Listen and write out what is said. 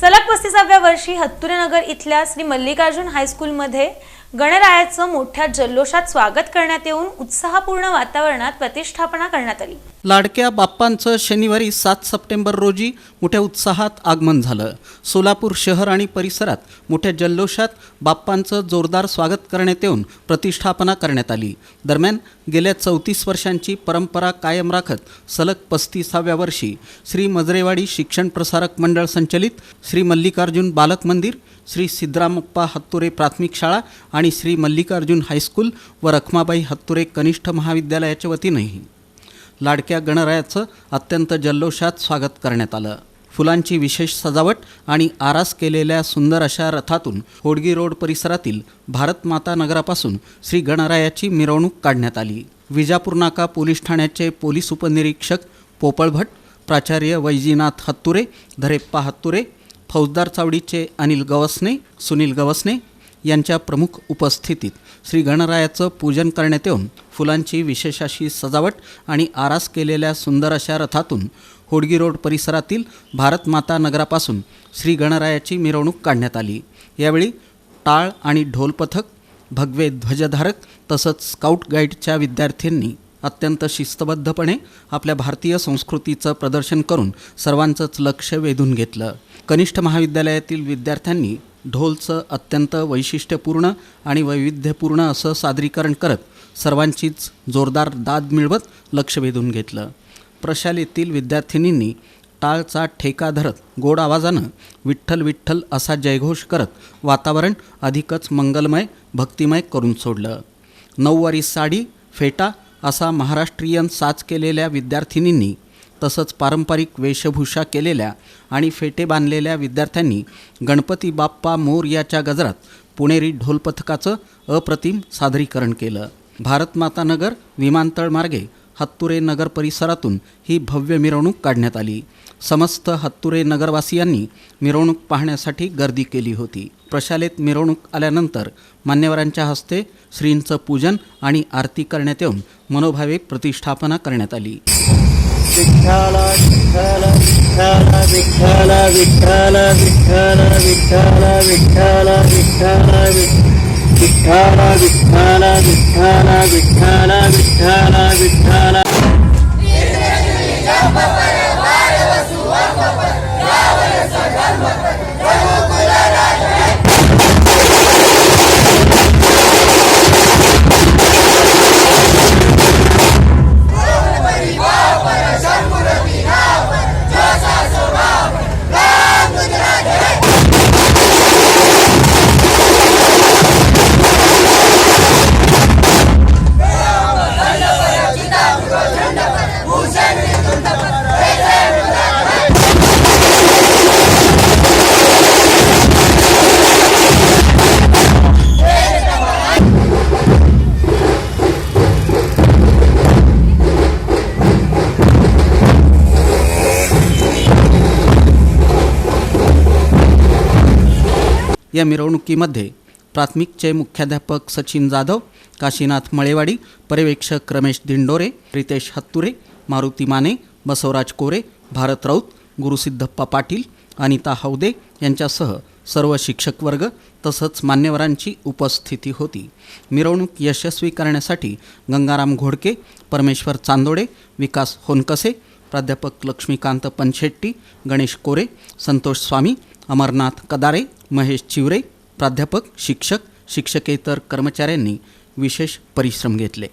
سلام पस्तीसाव्या वर्षी हत्तुरेनगर इथल्या श्री मल्लिकार्जुन हायस्कूलमध्ये गणरायाचं मोठ्या जल्लोषात स्वागत करण्यात येऊन उत्साहपूर्ण वातावरणात प्रतिष्ठापना करण्यात आली. लाडक्या बाप्पांचं शनिवारी सात सप्टेंबर रोजी मोठ्या उत्साहात आगमन झालं. सोलापूर शहर आणि परिसरात मोठ्या जल्लोषात बाप्पांचं जोरदार स्वागत करण्यात येऊन प्रतिष्ठापना करण्यात आली. दरम्यान गेल्या चौतीस वर्षांची परंपरा कायम राखत सलग पस्तीसाव्या वर्षी श्री मजरेवाडी शिक्षण प्रसारक मंडळ संचलित श्री मल्लिकार्जुन बालक मंदिर श्री सिद्धरामप्पा हत्तुरे प्राथमिक शाळा आणि श्री मल्लिकार्जुन हायस्कूल व रखमाबाई हत्तुरे कनिष्ठ महाविद्यालयाच्या वतीनंही. लाडक्या गणरायाचं अत्यंत जल्लोषात स्वागत करण्यात आलं. फुलांची विशेष सजावट आणि आरास केलेल्या सुंदर अशा रथातून होडगी रोड परिसरातील भारत माता नगरापासून श्री गणरायाची मिरवणूक काढण्यात आली. विजापूर नाका पोलीस ठाण्याचे पोलीस उपनिरीक्षक पोपळ भट प्राचार्य वैजीनाथ हत्तुरे धरेप्पा हत्तुरे फौजदार चावडीचे अनिल गवसने सुनील गवसने यांच्या प्रमुख उपस्थितीत श्री गणरायाचं पूजन करण्यात येऊन फुलांची विशेष अशी सजावट आणि आरास केलेल्या सुंदर अशा रथातून होडगी रोड परिसरातील भारत माता नगरापासून श्री गणरायाची मिरवणूक काढण्यात आली. यावेळी टाळ आणि ढोल पथक भगवे ध्वजधारक तसंच स्काउट गाईडच्या विद्यार्थ्यांनी अत्यंत शिस्तबद्धपणे आपल्या भारतीय संस्कृतीचं प्रदर्शन करून सर्वांचंच लक्ष वेधून घेतलं. कनिष्ठ महाविद्यालयातील विद्यार्थ्यांनी ढोलचं अत्यंत वैशिष्ट्यपूर्ण आणि वैविध्यपूर्ण असं सादरीकरण करत सर्वांचीच जोरदार दाद मिळवत लक्ष वेधून घेतलं. प्रशालेतील विद्यार्थिनींनी टाळचा ठेका धरत गोड आवाजानं विठ्ठल विठ्ठल असा जयघोष करत वातावरण अधिकच मंगलमय भक्तिमय करून सोडलं. नऊवारी साडी फेटा असा महाराष्ट्रीयन साज केलेल्या विद्यार्थिनींनी तसंच पारंपरिक वेशभूषा केलेल्या आणि फेटे बांधलेल्या विद्यार्थ्यांनी गणपती बाप्पा मोर याच्या गजरात पुणेरी ढोल पथकाचं अप्रतिम सादरीकरण केलं. भारतमातानगर नगर विमानतळ मार्गे हत्तुरे नगर परिसरातून ही भव्य मिरवणूक काढण्यात आली. समस्त हत्तुरे नगरवासियांनी मिरवणूक पाहण्यासाठी गर्दी केली होती प्रशालेत मिरवणूक आल्यानंतर मान्यवरांच्या हस्ते श्रींचं पूजन आणि आरती करण्यात येऊन मनोभावे प्रतिष्ठापना करण्यात आली विठ्ठल विठ्ठल विठ्ठल विठ्ठल विठ्ठल विठ्ठल विठ्ठल विठ्ठल विठ्ठल विठ्ठल विठ्ठल विठ्ठल विठ्ठल विठ्ठल या मिरवणुकीमध्ये प्राथमिकचे मुख्याध्यापक सचिन जाधव काशीनाथ मळेवाडी पर्यवेक्षक रमेश दिंडोरे रितेश हत्तुरे मारुती माने बसवराज कोरे भारत राऊत गुरुसिद्धप्पा पाटील अनिता हौदे यांच्यासह सर्व शिक्षक वर्ग तसंच मान्यवरांची उपस्थिती होती. मिरवणूक यशस्वी करण्यासाठी गंगाराम घोडके परमेश्वर चांदोडे विकास होनकसे प्राध्यापक लक्ष्मीकांत पनशेट्टी गणेश कोरे संतोष स्वामी अमरनाथ कदारे महेश चिवरे प्राध्यापक शिक्षक शिक्षकेतर कर्मचाऱ्यांनी विशेष परिश्रम घेतले.